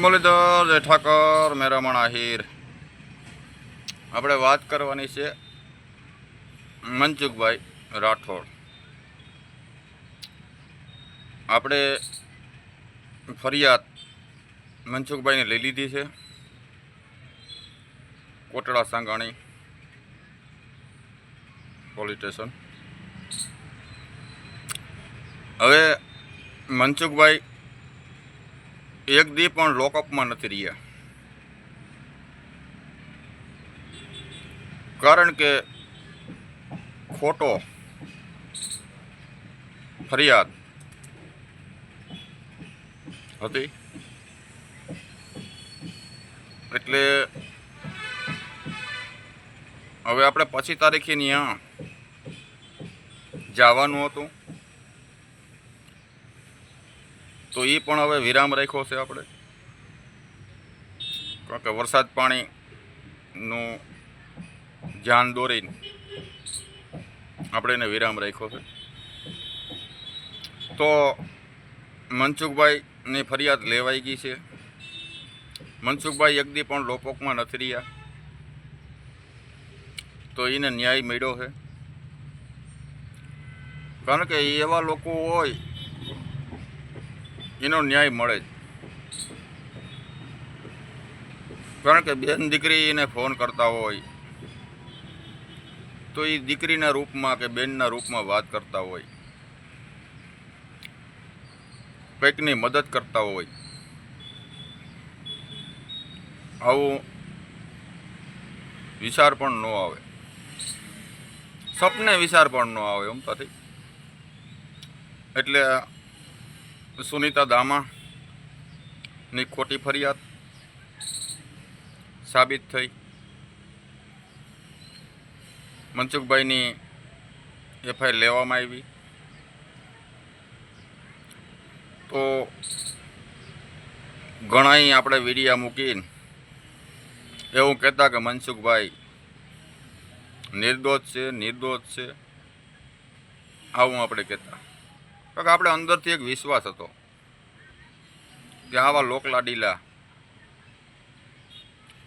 મુરલીધર, જય ઠાકર મેરામણ આહિર આપણે વાત કરવાની છે મનસુખભાઈ રાઠોડ. આપણે ફરિયાદ મનસુખભાઈને લઈ લીધી છે, કોટડા સાંગાણી પોલીસ સ્ટેશન. હવે મનસુખભાઈ એક દી પણ લોકઅપમાં નથી રહ્યા. કારણ કે ખોટો ફરિયાદ હતી. એટલે હવે આપણે પછી તારીખે ત્યાં જવાનું હતું. તો એ પણ હવે વિરામ રાખ્યો છે આપણે. કારણ કે વરસાદ પાણીનું ધ્યાન દોરીને આપણે એને વિરામ રાખ્યો છે. તો મનસુખભાઈની ફરિયાદ લેવાઈ ગઈ છે. મનસુખભાઈ એક પણ લોપોકમાં નથી રહ્યા. તો એને ન્યાય મળ્યો છે. કારણ કે એવા લોકો હોય એનો ન્યાય મળે જ. કારણ કે બેન દીકરી એને ફોન કરતા હોય, તો એ દીકરીના રૂપમાં કે બેનના રૂપમાં વાત કરતા હોય, કંઈકની મદદ કરતા હોય. આવું વિચાર પણ ન આવે. સપને વિચાર પણ ન આવે એમ તો એટલે સુનીતા દામાની ખોટી ફરિયાદ સાબિત થઈ. મનસુખભાઈની એફઆઈઆર લેવામાં આવી. તો ઘણાય આપણે વિડીયા મૂકીને એવું કહેતા કે મનસુખભાઈ નિર્દોષ છે નિર્દોષ છે, આવું આપણે કહેતા. કારણ કે આપણે અંદરથી એક વિશ્વાસ હતો કે આવા લોકલાડીલા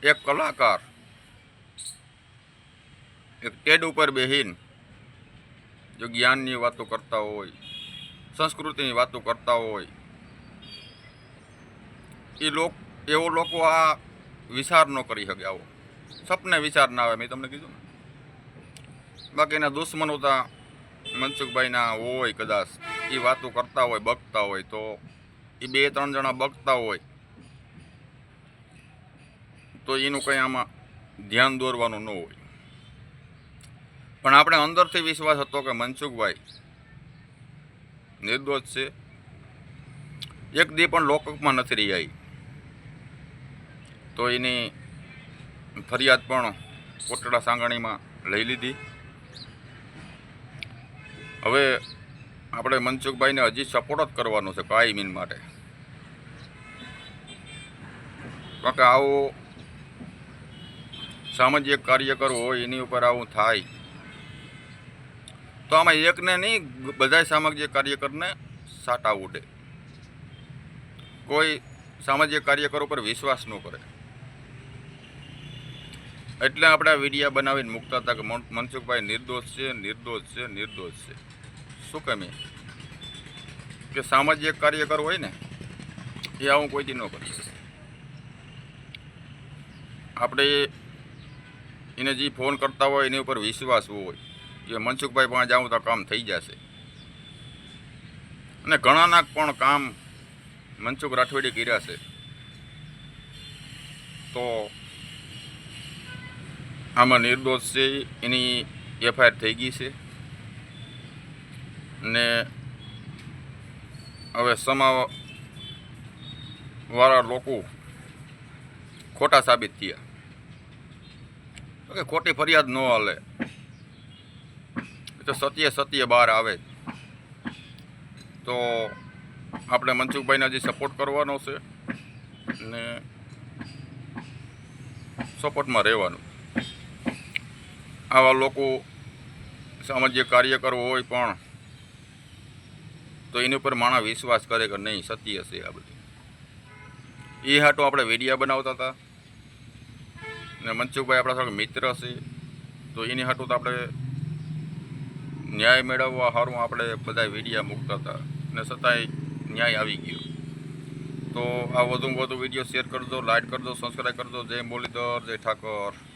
એક કલાકાર, એક ટેડ ઉપર બેહીન જો જ્ઞાનની વાતો કરતા હોય, સંસ્કૃતિની વાતો કરતા હોય, એ લોક, એવો લોકો આ વિચાર ન કરી શકે આવો. સપને વિચાર ના આવે, મેં તમને કીધું ને? બાકી એના દુશ્મનો હતા મનસુખભાઈના હોય કદાચ. એ વાતો કરતા હોય, બકતા હોય, તો એ બે ત્રણ જણા બકતા હોય, તો એનું કંઈ આમાં ધ્યાન દોરવાનું ન હોય. પણ આપણે અંદરથી વિશ્વાસ હતો કે મનસુખભાઈ નિર્દોષ છે. એક દી પણ લોકમાં નથી રહ્યા ઈ. તો એની ફરિયાદ પણ કોટડા સાંગણીમાં લઈ લીધી. હવે આપણે મનસુખભાઈને હજી સપોર્ટ જ કરવાનો છે કાયમીન માટે. કારણ કે આવો સામાજિક કાર્યકર હોય, એની ઉપર આવું થાય. તો આમાં એકને નહીં બધા સામાજિક કાર્યકરને સાટા ઉડે. કોઈ સામાજિક કાર્યકરો ઉપર વિશ્વાસ ન કરે. એટલે આપણે આ વિડીયા બનાવીને મૂકતા હતા કે મનસુખભાઈ નિર્દોષ છે નિર્દોષ છે નિર્દોષ છે. શું કમી કે સામાજિક કાર્યકર હોય ને, એ આવું કોઈ દી ન કરી આપણે એને જે ફોન કરતા હોય, એની ઉપર વિશ્વાસ હોય. કે મનસુખભાઈ પાસે જાઉં તો કામ થઈ જશે. અને ઘણાના પણ કામ મનસુખ રાઠોડી કર્યા છે. તો આમાં નિર્દોષ છે, એની એફઆઈઆર થઈ ગઈ છે. ને હવે સમાવાળા લોકો ખોટા સાબિત થયા. કે ખોટી ફરિયાદ ન હાલે. તો સત્ય સત્ય બહાર આવે તો આપણે મનસુખભાઈને હજી સપોર્ટ કરવાનો છે ને સપોર્ટમાં રહેવાનું. આવા લોકો સામાજિક કાર્યકરો હોય પણ તો એની ઉપર માણસ વિશ્વાસ કરે કે નહીં, સત્ય છે આ બધું. એ હાટો આપણે વેડિયા બનાવતા હતા. ને મનસુખભાઈ આપણા સાથે મિત્ર છે. તો એની હાટું તો આપણે ન્યાય મેળવવા સારું આપણે બધા વેડિયા મૂકતા હતા. ને છતાંય ન્યાય આવી ગયો. તો આ વધુમાં વધુ વીડિયો શેર કરજો લાઇક કરજો સબસ્ક્રાઈબ કરજો. જય મુરલીધર, જય ઠાકોર.